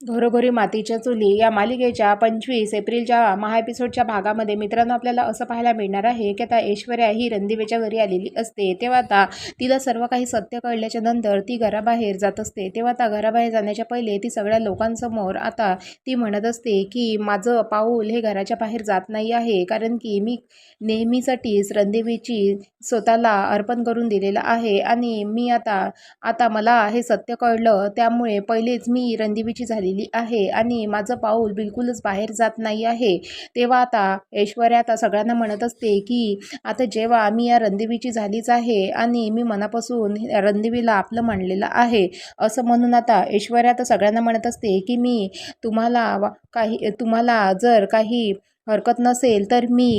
घरोघरी मातीच्या चुली या मालिकेच्या पंचवीस एप्रिलच्या महाएपिसोडच्या भागामध्ये मित्रांनो आपल्याला असं पाहायला मिळणार आहे की आता ऐश्वर्या ही रणदिवेच्या घरी आलेली असते. तेव्हा आता तिला सर्व काही सत्य कळल्याच्या नंतर ती घराबाहेर जात असते. तेव्हा आता घराबाहेर जाण्याच्या पहिले ती सगळ्या लोकांसमोर आता ती म्हणत असते की माझं पाऊल हे घराच्या बाहेर जात नाही आहे कारण की मी नेहमीसाठीच रणदेवीची स्वतःला अर्पण करून दिलेलं आहे आणि मी आता आता मला हे सत्य कळलं त्यामुळे पहिलेच मी रणदेवीची झालेली आहे आणि माझं पाऊल बिलकुलच बाहेर जात नाही आहे. तेव्हा आता ऐश्वर्या आता सगळ्यांना म्हणत असते की आता जेव्हा मी या रणदेवीची झालीच आहे आणि मी मनापासून रणदेवीला आपलं मांडलेलं आहे. असं म्हणून आता ऐश्वर्या तर सगळ्यांना म्हणत असते की मी तुम्हाला वा- काही तुम्हाला जर काही हरकत नसेल तर मी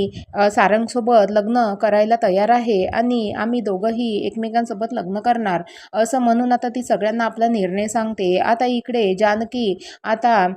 सारंगसोबत लग्न करायला तयार आहे आणि आम्ही दोघंही एकमेकांसोबत लग्न करणार. असं म्हणून आता ती सगळ्यांना आपला निर्णय सांगते. आता इकडे जानकी आता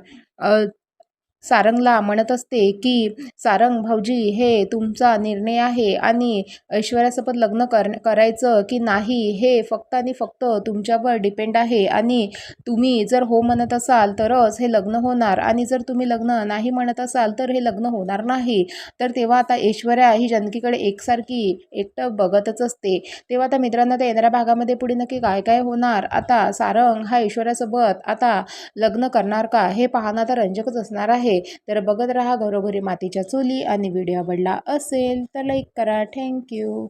सारंगला म्हणत असते की सारंग भाऊजी हे तुमचा निर्णय आहे आणि ऐश्वर्यासोबत लग्न कर करायचं की नाही हे फक्त आणि फक्त तुमच्यावर डिपेंड आहे आणि तुम्ही जर हो म्हणत असाल तरच हे लग्न होणार आणि जर तुम्ही लग्न नाही म्हणत असाल तर हे लग्न होणार नाही. तर तेव्हा आता ऐश्वर्या ही जानकीकडे एकसारखी एकटं बघतच असते. तेव्हा आता मित्रांनो त्या येणाऱ्या भागामध्ये पुढे नक्की काय काय होणार? आता सारंग हा ऐश्वर्यासोबत आता लग्न करणार का? हे पाहणं तर रंजकच असणार आहे. आहे. तर बघत राहा घरोघरी मातीच्या चुली आणि व्हिडिओ आवडला असेल तर लाईक करा. थँक्यू